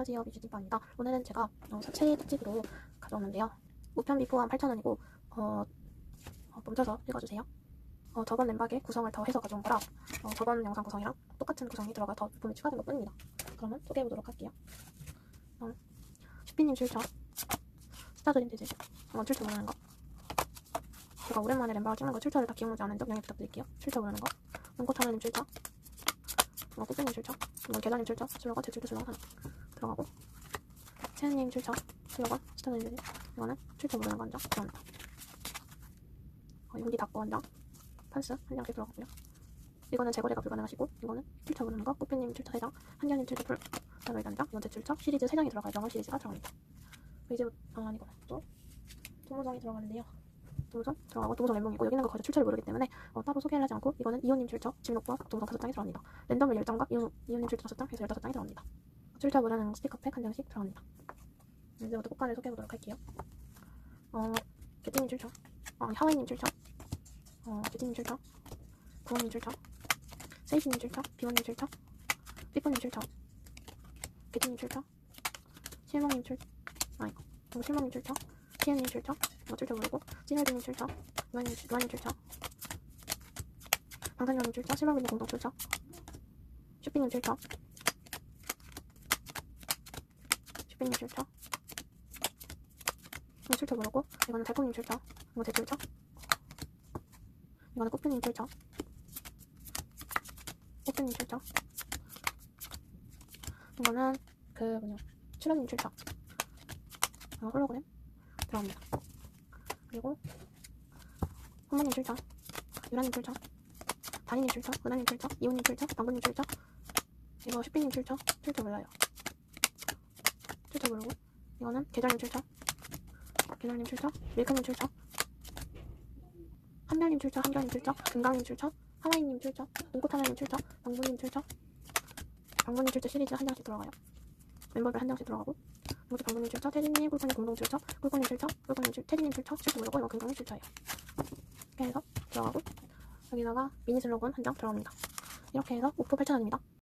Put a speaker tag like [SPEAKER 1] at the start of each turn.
[SPEAKER 1] 안녕하세요 뮤직팀파입니다. 오늘은 제가 어, 새 특집으로 가져왔는데요. 우편비 포함 8,000원이고 어, 어, 멈춰서 읽어주세요. 어, 저번 멤버의 구성을 더 해서 가져온 거라 어, 저번 영상 구성이랑 똑같은 구성이 들어가 더 부품이 추가된 것 뿐입니다. 그러면 소개해보도록 할게요. 어, 슈피님 출처. 스타드림 디지 어, 출처 모르는 거. 제가 오랜만에 멤버가 찍는 거 출처를 다 기억나지 않은 점 양해 부탁드릴게요. 출처 모르는 거. 은꼬차나님 출처. 어, 꾸준님 출처. 이건 계단님 출처. 슬로건 제 출처 슬로건 들어가고 채은님 출처 슬로건 스타드림 디지 이거는 출처 모르는 거 한장 들어갑니다 어, 용기 닫고 한장 판스 한 장씩 들어가고요. 이거는 재거래가 불가능하시고 이거는 출처 모르는 거? 꽃피님 출처 3장 한jan님 출처 풀 나노이 단장 제 출처. 시리즈 3장이 들어가요 명월 시리즈가 들어갑니다. 이제 아 아니고 또 도무정이 들어가는데요. 도무정 들어가고 도무정 멘붕이고 여기 있는 거 거의 출처를 모르기 때문에 어, 따로 소개를 하지 않고 이거는 이호님 출처 집록과 도무정 5장이 들어갑니다. 랜덤을 10장과 이호, 이호님 출처 5장 해서 15장이 들어갑니다 출처 모르는 스티커팩 한 장씩 들어갑니다. 이제부터 꽃가를 소개해보도록 할게요. 어 개띠님 출처. 어 하와이님 출처. 어 개띠님 출처. 구원님 출처. 세이시님 출처. 비원님 출처. 삐뽀님 출처. 개띠님 출처. 실몽님 출처. 아이고 어, 실몽님 출처? 시은님 출처? 이거 출처 모르고? 찐열비님 출처? 유한님 유한님 출처? 방탄유한님 출처? 실버비님 공동 출처? 슈피님 출처 슈피님 출처? 이거 출처 모르고? 이거는 달콤님 출처? 이거 제 출처? 이거는 꽃피님 출처? 꽃피님 출처? 이거는 그 뭐냐 출연님 출처? 어, 홀로그램? 들어갑니다. 그리고 혼모님 출처? 유라님 출처? 다니님 출처? 은하님 출처? 이호님 출처? 방구님 출처? 이거 슈피님 출처? 출처 몰라요 이거는 계절님 출처. 계절님 출처. 밀크님 출처. 한별님 출처 한별님 출처. 금강님 출처. 하와이님 출처. 눈꽃 하나님 출처. 방구님 출처. 방구님 출처 시리즈 한 장씩 들어가요. 멤버별 한 장씩 들어가고. 이것도 방구님 출처 태진님 꿀꿀님 공동 출처 꿀꿀님 출처 꿀꿀님 출 태진님 출처 출처 모르고 이건 금강님 출처예요. 이렇게 해서 들어가고 여기다가 미니 슬로건 한 장 들어갑니다. 이렇게 해서 오프 8,000원입니다